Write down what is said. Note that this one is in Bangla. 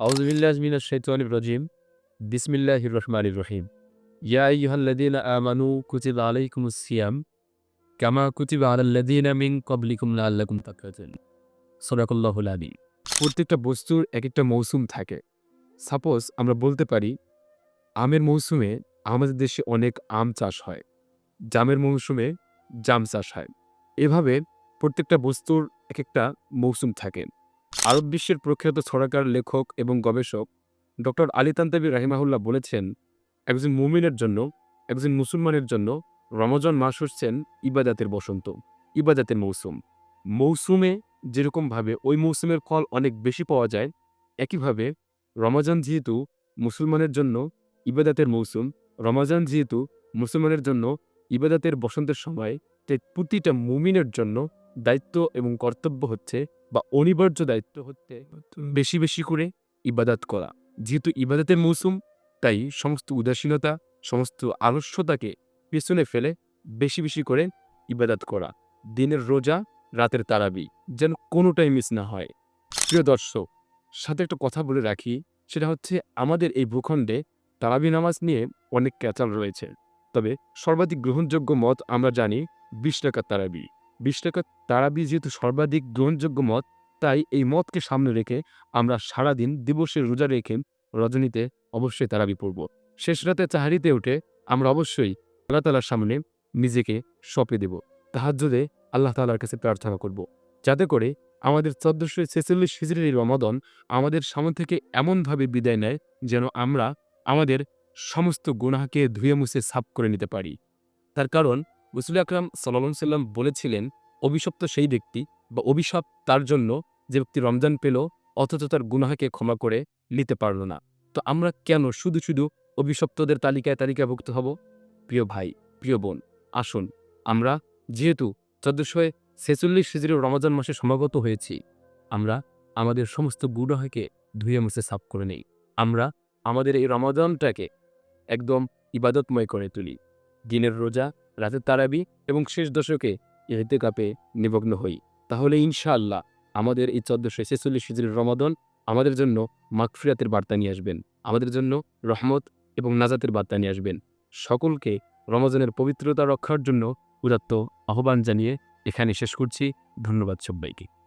রহিম সিয়াম কামা তাত্তাকুন সাদাকাল্লাহুল আলিম প্রত্যেকটা বস্তুর এক একটা মৌসুম থাকে। সাপোজ আমরা বলতে পারি, আমের মৌসুমে আমাদের দেশে অনেক আম চাষ হয়। জামের মৌসুমে জাম চাষ হয়। এভাবে প্রত্যেকটা বস্তুর এক একটা মৌসুম থাকে। আরব বিশ্বের প্রখ্যাত ছড়াকার লেখক এবং গবেষক ডক্টর আলী তান্তাবি রাহিমাহুল্লাহ বলেছেন, একজন মুমিনের জন্য, একজন মুসলমানের জন্য রমজান মাস হচ্ছেন ইবাদাতের বসন্ত, ইবাদাতের মৌসুম। মৌসুমে যেরকমভাবে ওই মৌসুমের ফল অনেক বেশি পাওয়া যায়, একইভাবে রমজান যেহেতু মুসলমানের জন্য ইবাদাতের মৌসুম, রমজান যেহেতু মুসলমানের জন্য ইবাদাতের বসন্তের সময়, তাই প্রতিটা মুমিনের জন্য দায়িত্ব এবং কর্তব্য হচ্ছে বা অনিবার্য দায়িত্ব হচ্ছে বেশি বেশি করে ইবাদাত করা। যেহেতু ইবাদাতের মৌসুম, তাই সমস্ত উদাসীনতা, সমস্ত আলস্যতাকে পেছনে ফেলে বেশি বেশি করে ইবাদাত করা। দিনের রোজা, রাতের তারাবি যেন কোনোটাই মিস না হয়। প্রিয় দর্শক, সাথে একটা কথা বলে রাখি, সেটা হচ্ছে আমাদের এই ভূখণ্ডে তারাবি নামাজ নিয়ে অনেক ক্যাচাল রয়েছে। তবে সর্বাধিক গ্রহণযোগ্য মত আমরা জানি বিশ টাকার তারাবি। বিশ টাকার তারাবি যেহেতু সর্বাধিক গ্রহণযোগ্য মত, তাই এই মতকে সামনে রেখে আমরা সারাদিন দিবসের রোজা রেখে রজনীতে অবশ্যই তারাবি পড়ব। শেষ রাতে চাহারিতে উঠে আমরা অবশ্যই আল্লাহ তালার সামনে নিজেকে সঁপে দেব, তাহাজ্জুদে আল্লাহ তালার কাছে প্রার্থনা করব। যাতে করে আমাদের চোদ্দশো ছেচল্লিশ হিজড়ির রমাদন আমাদের সামনে থেকে এমনভাবে বিদায় নেয় যেন আমরা আমাদের সমস্ত গুনাহকে ধুয়ে মুছে সাফ করে নিতে পারি। তার কারণ রসুল আকরাম সাল্লাম সাল্লাম বলেছিলেন, অভিশপ্ত সেই ব্যক্তি বা অভিশাপ তার জন্য যে ব্যক্তি রমজান পেল, অথচ তার গুনাহকে ক্ষমা করে নিতে পারল না। তো আমরা কেন শুধু শুধু অভিশপ্তদের তালিকায় তালিকাভুক্ত হব? প্রিয় ভাই, প্রিয় বোন, আসুন, আমরা যেহেতু চোদ্দশো ছেচল্লিশ হিজড়ির রমজান মাসে সমাগত হয়েছি, আমরা আমাদের সমস্ত গুনাহকে ধুয়ে মুছে সাফ করে নেই। আমরা আমাদের এই রমাদানটাকে একদম ইবাদতময় করে তুলি। দিনের রোজা রাতের তারাবি এবং শেষ দশকে ইহতে কাপে নিমগ্ন হই। তাহলে ইনশাআল্লাহ আমাদের এই চোদ্দশো ছেচল্লিশ হিজড়ির রমাদন আমাদের জন্য মাকফিরাতের বার্তা নিয়ে আসবেন। আমাদের জন্য রহমত এবং নাজাতের বার্তা নিয়ে আসবেন। সকলকে রমজানের পবিত্রতা রক্ষার জন্য উদাত্ত আহ্বান জানিয়ে এখানে শেষ করছি। ধন্যবাদ সবাইকে।